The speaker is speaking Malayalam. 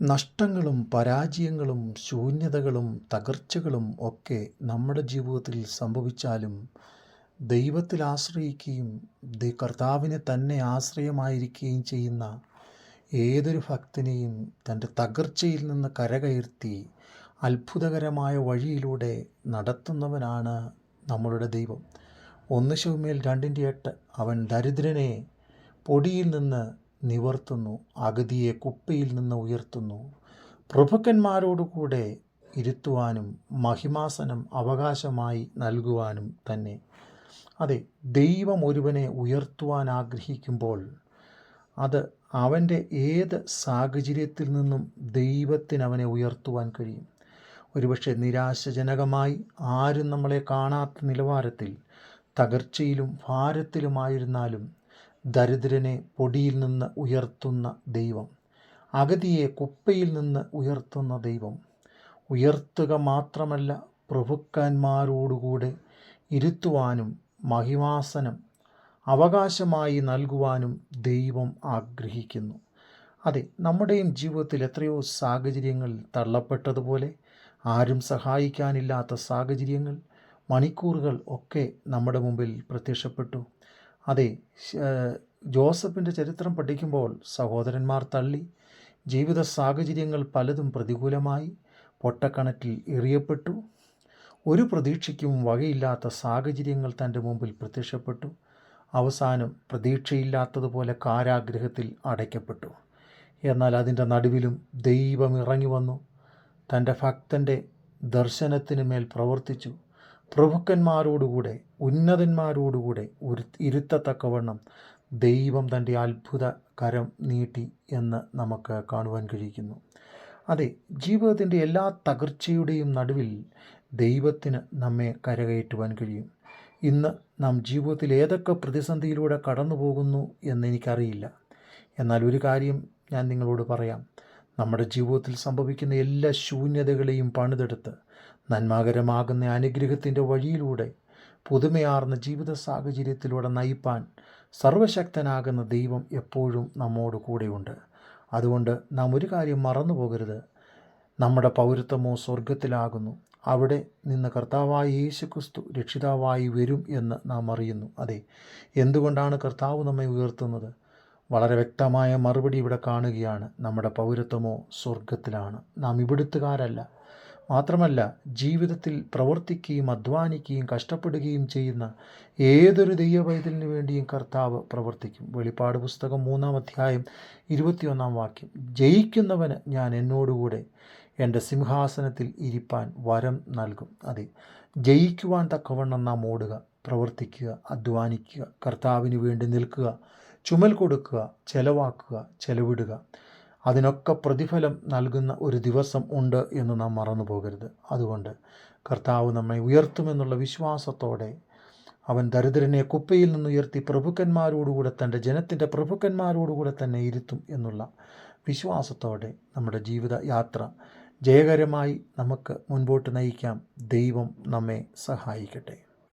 നഷ്ടങ്ങളും പരാജയങ്ങളും ശൂന്യതകളും തകർച്ചകളും ഒക്കെ നമ്മുടെ ജീവിതത്തിൽ സംഭവിച്ചാലും ദൈവത്തിൽ ആശ്രയിക്കുകയും കർത്താവിനെ തന്നെ ആശ്രയമായിരിക്കുകയും ചെയ്യുന്ന ഏതൊരു ഭക്തനെയും തന്റെ തകർച്ചയിൽ നിന്ന് കരകയർത്തി അത്ഭുതകരമായ വഴിയിലൂടെ നടത്തുന്നവനാണ് നമ്മളുടെ ദൈവം. ഒന്ന് ശൗമേൽ രണ്ടിന്റെ എട്ട്. അവൻ ദരിദ്രനെ പൊടിയിൽ നിന്ന് നിവർത്തുന്നു അഗതിയെ കുപ്പയിൽ നിന്ന് ഉയർത്തുന്നു. പ്രഭുക്കന്മാരോടുകൂടെ ഇരുത്തുവാനും മഹിമാസനം അവകാശമായി നൽകുവാനും തന്നെ. അതെ ദൈവം ഒരുവനെ ഉയർത്തുവാൻ ആഗ്രഹിക്കുമ്പോൾ അത് അവന്റെ ഏത് സാഹചര്യത്തിൽ നിന്നും ദൈവത്തിന് അവനെ ഉയർത്തുവാൻ കഴിയും? ഒരുപക്ഷെ നിരാശജനകമായി ആരും നമ്മളെ കാണാത്ത നിലവാരത്തിൽ തകർച്ചയിലും ഭാരത്തിലുമായിരുന്നാലും ദരിദ്രനെ പൊടിയിൽ നിന്ന് ഉയർത്തുന്ന ദൈവം. അഗതിയെ കുപ്പയിൽ നിന്ന് ഉയർത്തുന്ന ദൈവം. ഉയർത്തുക മാത്രമല്ല പ്രഭുക്കന്മാരോടുകൂടെ ഇരുത്തുവാനും മഹിമാസനം അവകാശമായി നൽകുവാനും ദൈവം ആഗ്രഹിക്കുന്നു. അതെ നമ്മുടെയും ജീവിതത്തിൽ എത്രയോ സാഹചര്യങ്ങൾ തള്ളപ്പെട്ടതുപോലെ ആരും സഹായിക്കാനില്ലാത്ത സാഹചര്യങ്ങൾ മണിക്കൂറുകൾ ഒക്കെ നമ്മുടെ മുമ്പിൽ പ്രത്യക്ഷപ്പെട്ടു. അതെ ജോസഫിന്റെ ചരിത്രം പഠിക്കുമ്പോൾ സഹോദരന്മാർ തള്ളി. ജീവിത സാഹചര്യങ്ങൾ പലതും പ്രതികൂലമായി പൊട്ടക്കണറ്റിൽ എറിയപ്പെട്ടു. ഒരു പ്രതീക്ഷയ്ക്കും വകയില്ലാത്ത സാഹചര്യങ്ങൾ തന്റെ മുമ്പിൽ പ്രത്യക്ഷപ്പെട്ടു. അവസാനം പ്രതീക്ഷയില്ലാത്തതുപോലെ കാരാഗ്രഹത്തിൽ അടയ്ക്കപ്പെട്ടു. എന്നാൽ അതിന്റെ നടുവിലും ദൈവം ഇറങ്ങി വന്നു തന്റെ ഭക്തന്റെ ദർശനത്തിന് മേൽ പ്രവർത്തിച്ചു. പ്രഭുക്കന്മാരോടുകൂടെ ഉന്നതന്മാരോടുകൂടെ ഒരു ഇരുത്തത്തക്കവണ്ണം ദൈവം തന്റെ അത്ഭുത കരം നീട്ടി എന്ന് നമുക്ക് കാണുവാൻ കഴിയുന്നു. അതെ ജീവിതത്തിന്റെ എല്ലാ തകർച്ചയുടെയും നടുവിൽ ദൈവത്തിന് നമ്മെ കരകയറ്റുവാൻ കഴിയും. ഇന്ന് നാം ജീവിതത്തിൽ ഏതൊക്കെ പ്രതിസന്ധിയിലൂടെ കടന്നു പോകുന്നു എന്നെനിക്കറിയില്ല. എന്നാൽ ഒരു കാര്യം ഞാൻ നിങ്ങളോട് പറയാം. നമ്മുടെ ജീവിതത്തിൽ സംഭവിക്കുന്ന എല്ലാ ശൂന്യതകളെയും പണിതെടുത്ത് നന്മാകരമാകുന്ന അനുഗ്രഹത്തിന്റെ വഴിയിലൂടെ പുതുമയാർന്ന ജീവിത സാഹചര്യത്തിലൂടെ നയിപ്പാൻ സർവശക്തനാകുന്ന ദൈവം എപ്പോഴും നമ്മോട് കൂടെയുണ്ട്. അതുകൊണ്ട് നാം ഒരു കാര്യം മറന്നു പോകരുത്. നമ്മുടെ പൗരത്വമോ സ്വർഗത്തിലാകുന്നു അവിടെ നിന്ന് കർത്താവായ യേശു ക്രിസ്തു രക്ഷിതാവായി വരും എന്ന് നാം അറിയുന്നു. അതെ എന്തുകൊണ്ടാണ് കർത്താവ് നമ്മെ ഉയർത്തുന്നത്? വളരെ വ്യക്തമായ മറുപടി ഇവിടെ കാണുകയാണ്. നമ്മുടെ പൗരത്വമോ സ്വർഗത്തിലാണ് നാം ഇവിടുത്തുകാരല്ല. മാത്രമല്ല ജീവിതത്തിൽ പ്രവർത്തിക്കുകയും അധ്വാനിക്കുകയും കഷ്ടപ്പെടുകയും ചെയ്യുന്ന ഏതൊരു ദൈവവൈദലിനു വേണ്ടിയും കർത്താവ് പ്രവർത്തിക്കും. വെളിപ്പാട് പുസ്തകം മൂന്നാം അധ്യായം ഇരുപത്തിയൊന്നാം വാക്യം. ജയിക്കുന്നവന് ഞാൻ എന്നോടുകൂടെ എന്റെ സിംഹാസനത്തിൽ ഇരിപ്പാൻ വരം നൽകും. അതെ ജയിക്കുവാൻ തക്കവണ്ണം നാം ഓടുക പ്രവർത്തിക്കുക അധ്വാനിക്കുക കർത്താവിന് വേണ്ടി നിൽക്കുക ചുമൽ കൊടുക്കുക ചെലവാക്കുക ചെലവിടുക. അതിനൊക്കെ പ്രതിഫലം നൽകുന്ന ഒരു ദിവസം ഉണ്ട് എന്ന് നാം മറന്നു പോകരുത്. അതുകൊണ്ട് കർത്താവ് നമ്മെ ഉയർത്തുമെന്നുള്ള വിശ്വാസത്തോടെ അവൻ ദരിദ്രനെ കുപ്പയിൽ നിന്ന് ഉയർത്തി പ്രഭുക്കന്മാരോടുകൂടെ തന്റെ ജനത്തിന്റെ പ്രഭുക്കന്മാരോടുകൂടെ തന്നെ ഇരുത്തും എന്നുള്ള വിശ്വാസത്തോടെ നമ്മുടെ ജീവിത യാത്ര ജയകരമായി നമുക്ക് മുൻപോട്ട് നയിക്കാം. ദൈവം നമ്മെ സഹായിക്കട്ടെ.